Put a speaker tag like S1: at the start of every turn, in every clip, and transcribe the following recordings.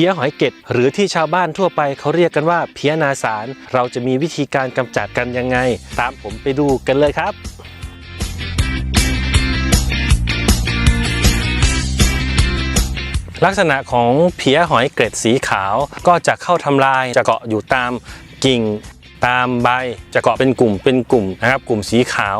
S1: พี้ยหอยเก็ดหรือที่ชาวบ้านทั่วไปเขาเรียกกันว่าเพี้ยนาสาร เราจะมีวิธีการกำจัดกันยังไง ตามผมไปดูกันเลยครับลักษณะของเพี้ยหอยเกล็ดสีขาวก็จะเข้าทำลายจะเกาะอยู่ตามกิ่ง ตามใบจะเกาะเป็นกลุ่มเป็นกลุ่มนะครับ กลุ่มสีขาว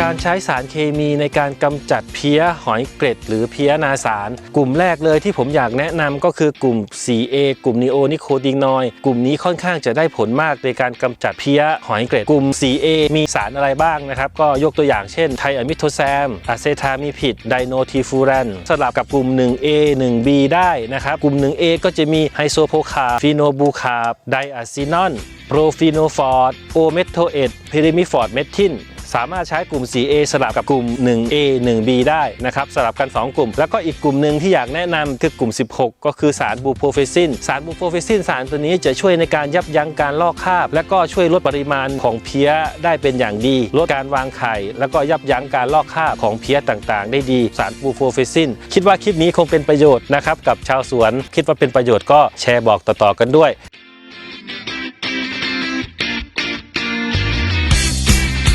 S1: การใช้สารเคมีในการกำจัดเพี้ยหอยเกร็ด หรือเพี้ยนาสาร กลุ่มแรกเลยที่ผมอยากแนะนำก็คือกลุ่ม 4A กลุ่มนีโอนิโคตินอยกลุ่มนี้ค่อนข้างจะได้ผลมากในการกำจัดเพี้ยหอยเกร็ด กลุ่ม 4A มีสารอะไรบ้างนะครับ ก็ยกตัวอย่างเช่นไทอะมิโทแซมอะเซทามิพิดไดโนทีฟูแรนสลับกับกลุ่ม 1A 1B ได้นะครับ กลุ่ม 1A ก็จะมีไฮโซโพคาฟีโนบูคาไดอะซินอนโปรฟีโนฟอร์ดโอเมโทเอตพิริมิฟอร์ดเมทิน สามารถใช้กลุ่ม 4A สลับกับกลุ่ม 1A 1B ได้นะครับสลับกัน 2 กลุ่ม แล้วก็อีกกลุ่มหนึ่งที่อยากแนะนำคือกลุ่ม 16 ก็คือสารบูโพรเฟซินสารบูโพรเฟซินสารตัวนี้จะช่วยในการยับยั้งการลอกคราบ และก็ช่วยลดปริมาณของเพี้ยได้เป็นอย่างดี ลดการวางไข่ แล้วก็ยับยั้งการลอกคราบของเพี้ยต่างๆ ได้ดีสารบูโพรเฟซินคิดว่าคลิปนี้คงเป็นประโยชน์นะครับกับชาวสวน คิดว่าเป็นประโยชน์ก็แชร์บอกต่อๆกันด้วย